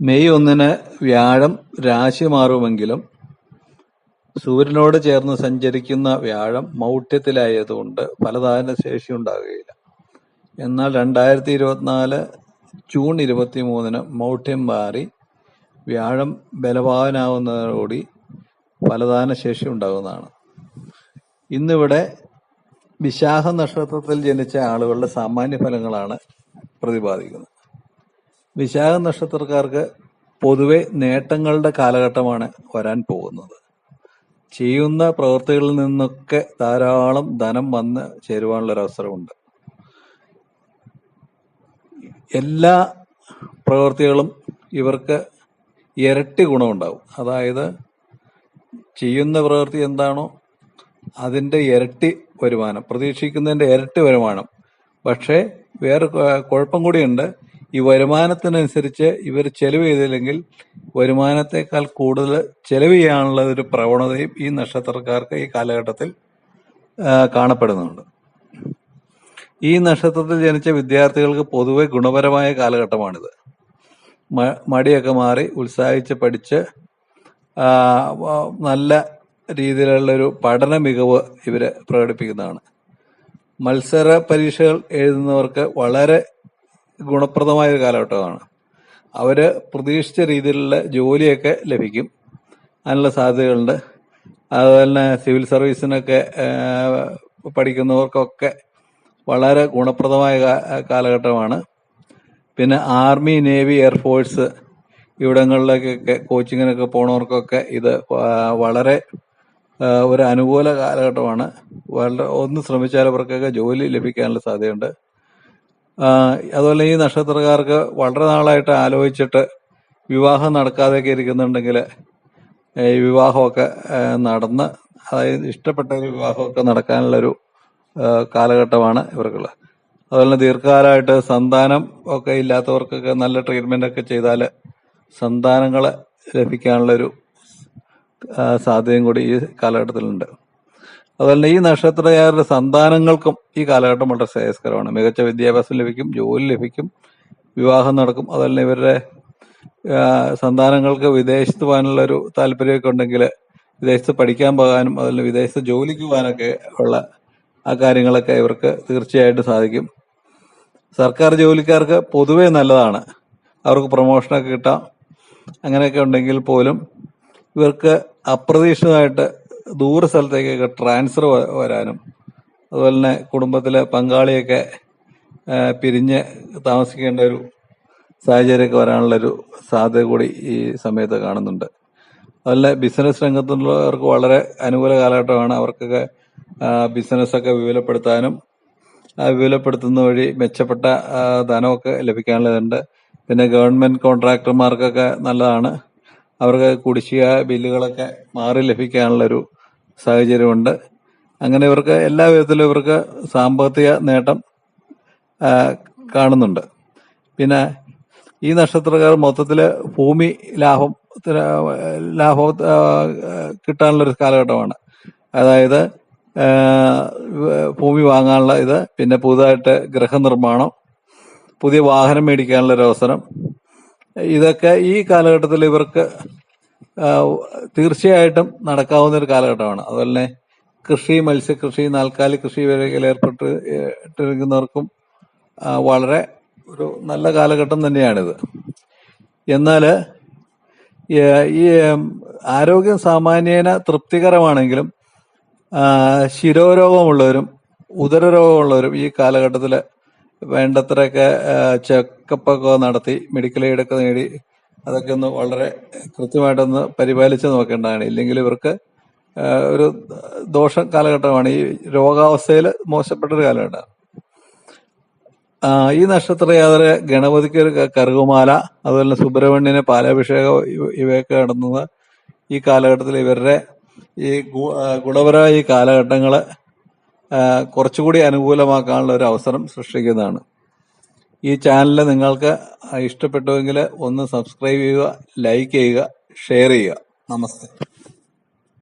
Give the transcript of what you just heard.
May ഒന്നിന് വ്യാഴം രാശി മാറുമെങ്കിലും സൂര്യനോട് ചേർന്ന് സഞ്ചരിക്കുന്ന വ്യാഴം മൗഢ്യത്തിലായതുകൊണ്ട് ഫലദാന ശേഷി ശേഷിയുണ്ടാകുകയില്ല. എന്നാൽ രണ്ടായിരത്തി ഇരുപത്തിനാല് ജൂൺ ഇരുപത്തി മൂന്നിന് മൗഢ്യം മാറി വ്യാഴം ബലവാനാവുന്നതോടുകൂടി ഫലദാന ശേഷി ഉണ്ടാകുന്നതാണ്. ഇന്നിവിടെ വിശാഖ നക്ഷത്രത്തിൽ ജനിച്ച ആളുകളുടെ സാമാന്യ ഫലങ്ങളാണ് പ്രതിപാദിക്കുന്നത്. വിശാഖ നക്ഷത്രക്കാർക്ക് പൊതുവെ നേട്ടങ്ങളുടെ കാലഘട്ടമാണ് വരാൻ പോകുന്നത്. ചെയ്യുന്ന പ്രവൃത്തികളിൽ നിന്നൊക്കെ ധാരാളം ധനം വന്ന് ചേരുവാനുള്ള അവസരമുണ്ട്. എല്ലാ പ്രവൃത്തികളും ഇവർക്ക് ഇരട്ടി ഗുണമുണ്ടാവും. അതായത് ചെയ്യുന്ന പ്രവൃത്തി എന്താണോ അതിന്റെ ഇരട്ടി വരുമാനം പ്രതീക്ഷിക്കുന്നതിന്റെ ഇരട്ടി വരുമാനം. പക്ഷേ വേറെ കുഴപ്പം കൂടിയുണ്ട്. ഈ വരുമാനത്തിനനുസരിച്ച് ഇവർ ചെലവ് ചെയ്തില്ലെങ്കിൽ വരുമാനത്തെക്കാൾ കൂടുതൽ ചെലവ് ചെയ്യാനുള്ള ഒരു പ്രവണതയും ഈ നക്ഷത്രക്കാർക്ക് ഈ കാലഘട്ടത്തിൽ കാണപ്പെടുന്നുണ്ട്. ഈ നക്ഷത്രത്തിൽ ജനിച്ച വിദ്യാർത്ഥികൾക്ക് പൊതുവെ ഗുണപരമായ കാലഘട്ടമാണിത്. മടിയൊക്കെ മാറി ഉത്സാഹിച്ച് പഠിച്ച് നല്ല രീതിയിലുള്ളൊരു പഠന മികവ് ഇവർ പ്രകടിപ്പിക്കുന്നതാണ്. മത്സര പരീക്ഷകൾ എഴുതുന്നവർക്ക് വളരെ ഗുണപ്രദമായ ഒരു കാലഘട്ടമാണ്. അവർ പ്രതീക്ഷിച്ച രീതിയിലുള്ള ജോലിയൊക്കെ ലഭിക്കും. അതിനുള്ള സാധ്യതകളുണ്ട്. അതുപോലെ തന്നെ സിവിൽ സർവീസിനൊക്കെ പഠിക്കുന്നവർക്കൊക്കെ വളരെ ഗുണപ്രദമായ കാലഘട്ടമാണ്. പിന്നെ ആർമി, നേവി, എയർഫോഴ്സ് ഇവിടങ്ങളിലേക്കൊക്കെ കോച്ചിങ്ങിനൊക്കെ പോണവർക്കൊക്കെ ഇത് വളരെ ഒരു അനുകൂല കാലഘട്ടമാണ്. വളരെ ഒന്ന് ശ്രമിച്ചാൽ അവർക്കൊക്കെ ജോലി ലഭിക്കാനുള്ള സാധ്യതയുണ്ട്. അതുപോലെ ഈ നക്ഷത്രക്കാർക്ക് വളരെ നാളായിട്ട് ആലോചിച്ചിട്ട് വിവാഹം നടക്കാതെയൊക്കെ ഇരിക്കുന്നുണ്ടെങ്കിൽ ഈ വിവാഹമൊക്കെ നടന്ന് അതായത് ഇഷ്ടപ്പെട്ട ഒരു വിവാഹമൊക്കെ നടക്കാനുള്ളൊരു കാലഘട്ടമാണ് ഇവർക്കുള്ളത്. അതുപോലെ തന്നെ ദീർഘകാലമായിട്ട് സന്താനം ഒക്കെ ഇല്ലാത്തവർക്കൊക്കെ നല്ല ട്രീറ്റ്മെന്റ് ഒക്കെ ചെയ്താൽ സന്താനങ്ങളെ ലഭിക്കാനുള്ളൊരു സാധ്യതയും കൂടി ഈ കാലഘട്ടത്തിലുണ്ട്. അതുപോലെ ഈ നക്ഷത്രക്കാരുടെ സന്താനങ്ങൾക്കും ഈ കാലഘട്ടം വളരെ ശ്രേയസ്കരമാണ്. മികച്ച വിദ്യാഭ്യാസം ലഭിക്കും, ജോലി ലഭിക്കും, വിവാഹം നടക്കും. അതുപോലെ ഇവരുടെ സന്താനങ്ങൾക്ക് വിദേശത്ത് പോകാനുള്ള ഒരു താല്പര്യമൊക്കെ ഉണ്ടെങ്കിൽ വിദേശത്ത് പഠിക്കാൻ പോകാനും അതുപോലെ വിദേശത്ത് ജോലിക്ക് പോകാനൊക്കെ ഉള്ള ആ കാര്യങ്ങളൊക്കെ ഇവർക്ക് തീർച്ചയായിട്ടും സാധിക്കും. സർക്കാർ ജോലിക്കാർക്ക് പൊതുവേ നല്ലതാണ്. അവർക്ക് പ്രൊമോഷനൊക്കെ കിട്ടാം. അങ്ങനെയൊക്കെ ഉണ്ടെങ്കിൽ പോലും ഇവർക്ക് അപ്രതീക്ഷിതമായിട്ട് ദൂര സ്ഥലത്തേക്കൊക്കെ ട്രാൻസ്ഫർ വരാനും അതുപോലെ തന്നെ കുടുംബത്തിലെ പങ്കാളിയൊക്കെ പിരിഞ്ഞ് താമസിക്കേണ്ട ഒരു സാഹചര്യമൊക്കെ വരാനുള്ളൊരു സാധ്യത കൂടി ഈ സമയത്ത് കാണുന്നുണ്ട്. അതുപോലെ ബിസിനസ് രംഗത്തുള്ളവർക്ക് വളരെ അനുകൂല കാലഘട്ടമാണ്. അവർക്കൊക്കെ ബിസിനസ്സൊക്കെ വിപുലപ്പെടുത്താനും വിപുലപ്പെടുത്തുന്ന വഴി മെച്ചപ്പെട്ട ധനമൊക്കെ ലഭിക്കാനുള്ളതുണ്ട്. പിന്നെ ഗവൺമെന്റ് കോൺട്രാക്ടർമാർക്കൊക്കെ നല്ലതാണ്. അവർക്ക് കുടിശ്ശിക ബില്ലുകളൊക്കെ മാറി ലഭിക്കാനുള്ളൊരു സാഹചര്യമുണ്ട്. അങ്ങനെ ഇവർക്ക് എല്ലാ വിധത്തിലും ഇവർക്ക് സാമ്പത്തിക നേട്ടം കാണുന്നുണ്ട്. പിന്നെ ഈ നക്ഷത്രക്കാർ മൊത്തത്തിൽ ഭൂമി ലാഭം ലാഭം കിട്ടാനുള്ള ഒരു കാലഘട്ടമാണ്. അതായത് ഭൂമി വാങ്ങാനുള്ള ഇത് പിന്നെ പുതുതായിട്ട് ഗൃഹനിർമ്മാണം പുതിയ വാഹനം മേടിക്കാനുള്ള ഒരു അവസരം ഇതൊക്കെ ഈ കാലഘട്ടത്തിൽ ഇവർക്ക് തീർച്ചയായിട്ടും നടക്കാവുന്ന ഒരു കാലഘട്ടമാണ്. അതുപോലെ തന്നെ കൃഷി, മത്സ്യകൃഷി, നാൽക്കാലി കൃഷി മേഖലയിൽ ഏർപ്പെട്ട് ഇട്ടിരിക്കുന്നവർക്കും വളരെ ഒരു നല്ല കാലഘട്ടം തന്നെയാണിത്. എന്നാൽ ഈ ആരോഗ്യം സാമാന്യേന തൃപ്തികരമാണെങ്കിലും ശിരോരോഗമുള്ളവരും ഉദരരോഗമുള്ളവരും ഈ കാലഘട്ടത്തിൽ വേണ്ടത്രയൊക്കെ ചെക്കപ്പൊക്കെ നടത്തി മെഡിക്കൽ എയ്ഡൊക്കെ നേടി അതൊക്കെ ഒന്ന് വളരെ കൃത്യമായിട്ടൊന്ന് പരിപാലിച്ച് നോക്കേണ്ടതാണ്. ഇല്ലെങ്കിൽ ഇവർക്ക് ഒരു ദോഷ കാലഘട്ടമാണ്. ഈ രോഗാവസ്ഥയിൽ മോശപ്പെട്ട ഒരു കാലഘട്ടമാണ്. ഈ നക്ഷത്ര യാത്ര ഗണപതിക്ക് ഒരു കറുകുമാല അതുപോലെ തന്നെ സുബ്രഹ്മണ്യന് പാലാഭിഷേകം ഇവ- ഇവയൊക്കെ നടന്നത് ഈ കാലഘട്ടത്തിൽ ഇവരുടെ ഈ ഗുണപരമായ ഈ കാലഘട്ടങ്ങൾ കുറച്ചുകൂടി അനുകൂലമാക്കാനുള്ള ഒരു അവസരം സൃഷ്ടിക്കുന്നതാണ്. ഈ ചാനൽ നിങ്ങൾക്ക് ഇഷ്ടപ്പെട്ടുവെങ്കിൽ ഒന്ന് സബ്സ്ക്രൈബ് ചെയ്യുക, ലൈക്ക് ചെയ്യുക, ഷെയർ ചെയ്യുക. നമസ്തേ.